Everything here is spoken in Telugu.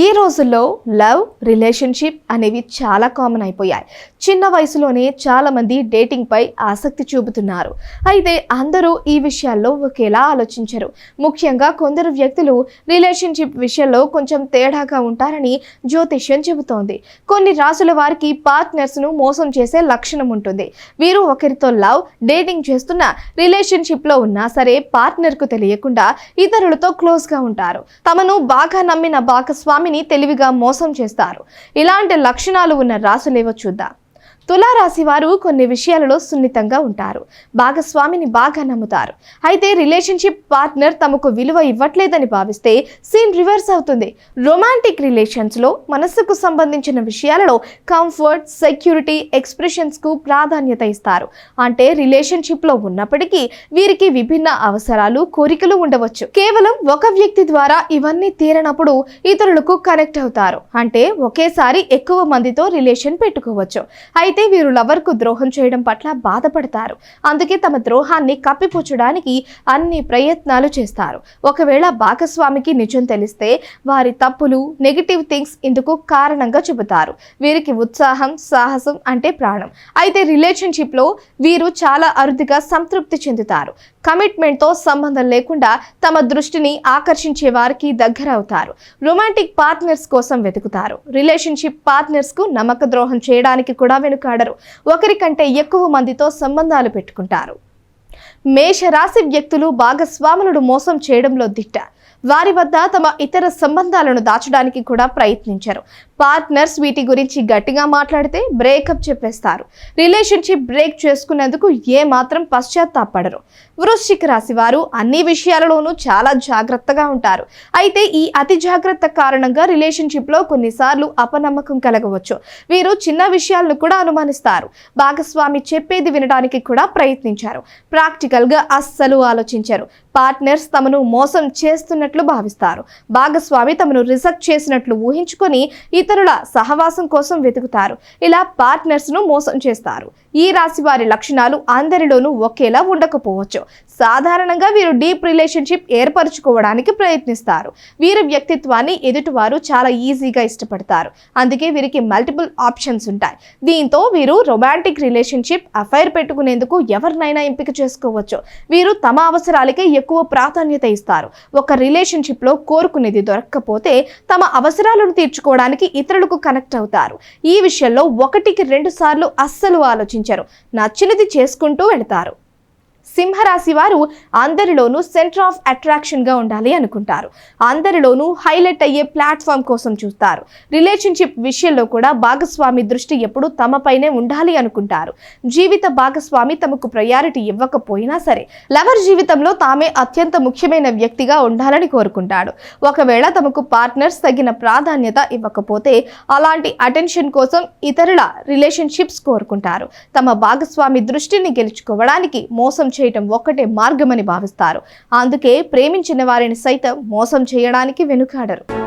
ఈ రోజుల్లో లవ్ రిలేషన్షిప్ అనేవి చాలా కామన్ అయిపోయాయి. చిన్న వయసులోనే చాలామంది డేటింగ్పై డేటింగ్ పై ఆసక్తి చూపుతున్నారు. అయితే అందరూ ఈ విషయాల్లో ఒకేలా ఆలోచించరు. ముఖ్యంగా కొందరు వ్యక్తులు రిలేషన్షిప్ విషయంలో కొంచెం తేడాగా ఉంటారని జ్యోతిష్యం చెబుతోంది. కొన్ని రాసుల వారికి పార్ట్నర్స్ను మోసం చేసే లక్షణం ఉంటుంది. వీరు ఒకరితో లవ్ డేటింగ్ చేస్తున్న రిలేషన్షిప్లో ఉన్నా సరే పార్ట్నర్కు తెలియకుండా ఇతరులతో క్లోజ్గా ఉంటారు. తమను బాగా నమ్మిన భాగస్వామి స్వామిని తెలివిగా మోసం చేస్తారు. ఇలాంటి లక్షణాలు ఉన్న రాసులేవో చూద్దాం. తులారాశి వారు కొన్ని విషయాలలో సున్నితంగా ఉంటారు. భాగస్వామిని బాగా నమ్ముతారు. అయితే రిలేషన్షిప్ పార్ట్నర్ తమకు విలువ ఇవ్వట్లేదని భావిస్తే సీన్ రివర్స్ అవుతుంది. రొమాంటిక్ రిలేషన్స్లో మనస్సుకు సంబంధించిన విషయాలలో కంఫర్ట్ సెక్యూరిటీ ఎక్స్ప్రెషన్స్కు ప్రాధాన్యత ఇస్తారు. అంటే రిలేషన్షిప్లో ఉన్నప్పటికీ వీరికి విభిన్న అవసరాలు కోరికలు ఉండవచ్చు. కేవలం ఒక వ్యక్తి ద్వారా ఇవన్నీ తీరనప్పుడు ఇతరులకు కనెక్ట్ అవుతారు. అంటే ఒకేసారి ఎక్కువ మందితో రిలేషన్ పెట్టుకోవచ్చు. అయితే అయితే వీరు లవర్కు ద్రోహం చేయడం పట్ల బాధపడతారు. అందుకే తమ ద్రోహాన్ని కప్పిపుచ్చడానికి అన్ని ప్రయత్నాలు చేస్తారు. ఒకవేళ భాగస్వామికి నిజం తెలిస్తే వారి తప్పులు నెగిటివ్ థింగ్స్ ఇందుకు కారణంగా చెబుతారు. వీరికి ఉత్సాహం సాహసం అంటే ప్రాణం. అయితే రిలేషన్షిప్లో వీరు చాలా అరుదుగా సంతృప్తి చెందుతారు. కమిట్మెంట్తో సంబంధం లేకుండా తమ దృష్టిని ఆకర్షించే వారికి దగ్గర అవుతారు రొమాంటిక్ పార్ట్నర్స్ కోసం వెతుకుతారు. రిలేషన్షిప్ పార్ట్నర్స్కు నమ్మక ద్రోహం చేయడానికి కూడా వెనుక వెనుకాడరు ఒకరికంటే ఎక్కువ మందితో సంబంధాలు పెట్టుకుంటారు. మేషరాశి వ్యక్తులు భాగస్వాములను మోసం చేయడంలో దిట్ట. వారి వద్ద తమ ఇతర సంబంధాలను దాచడానికి కూడా ప్రయత్నించారు. పార్ట్నర్స్ వీటి గురించి గట్టిగా మాట్లాడితే బ్రేకప్ చెప్పేస్తారు. రిలేషన్షిప్ బ్రేక్ చేసుకునేందుకు ఏ మాత్రం పశ్చాత్తాపడరు. వృశ్చిక రాశి వారు అన్ని విషయాలలోనూ చాలా జాగ్రత్తగా ఉంటారు. అయితే ఈ అతి జాగ్రత్త కారణంగా రిలేషన్షిప్లో కొన్నిసార్లు అపనమ్మకం కలగవచ్చు. వీరు చిన్న విషయాలను కూడా అనుమానిస్తారు. భాగస్వామి చెప్పేది వినడానికి కూడా ప్రయత్నించారు. ప్రాక్టికల్గా అస్సలు ఆలోచించారు. పార్ట్నర్స్ తమను మోసం చేస్తున్నట్లు భావిస్తారు. భాగస్వామి తమను రిజెక్ట్ చేసినట్లు ఊహించుకొని ఇతరుల సహవాసం కోసం వెతుకుతారు. ఇలా పార్ట్నర్స్ను మోసం చేస్తారు. ఈ రాశి వారి లక్షణాలు అందరిలోనూ ఒకేలా ఉండకపోవచ్చు. సాధారణంగా వీరు డీప్ రిలేషన్షిప్ ఏర్పరచుకోవడానికి ప్రయత్నిస్తారు. వీరి వ్యక్తిత్వాన్ని ఎదుటివారు చాలా ఈజీగా ఇష్టపడతారు. అందుకే వీరికి మల్టిపుల్ ఆప్షన్స్ ఉంటాయి. దీంతో వీరు రొమాంటిక్ రిలేషన్షిప్ అఫైర్ పెట్టుకునేందుకు ఎవరినైనా ఎంపిక చేసుకోవచ్చు. వీరు తమ అవసరాలకే ఎక్కువ ప్రాధాన్యత ఇస్తారు. ఒక రిలేషన్షిప్లో కోరుకునేది దొరక్కపోతే తమ అవసరాలను తీర్చుకోవడానికి ఇతరులకు కనెక్ట్ అవుతారు. ఈ విషయంలో ఒకటికి రెండు సార్లు అస్సలు ఆలోచించరు. నచ్చినది చేసుకుంటూ వెళతారు. సింహరాశి వారు అందరిలోనూ సెంటర్ ఆఫ్ అట్రాక్షన్గా ఉండాలి అనుకుంటారు. అందరిలోనూ హైలైట్ అయ్యే ప్లాట్ఫామ్ కోసం చూస్తారు. రిలేషన్షిప్ విషయంలో కూడా భాగస్వామి దృష్టి ఎప్పుడూ తమపైనే ఉండాలి అనుకుంటారు. జీవిత భాగస్వామి తమకు ప్రయారిటీ ఇవ్వకపోయినా సరే లవర్ జీవితంలో తామే అత్యంత ముఖ్యమైన వ్యక్తిగా ఉండాలని కోరుకుంటాడు. ఒకవేళ తమకు పార్ట్నర్స్ తగిన ప్రాధాన్యత ఇవ్వకపోతే అలాంటి అటెన్షన్ కోసం ఇతరుల రిలేషన్షిప్స్ కోరుకుంటారు. తమ భాగస్వామి దృష్టిని గెలుచుకోవడానికి మోసం చేయటం ఒక్కటే మార్గమని భావిస్తారు. అందుకే ప్రేమించిన వారిని సైతం మోసం చేయడానికి వెనుకాడరు.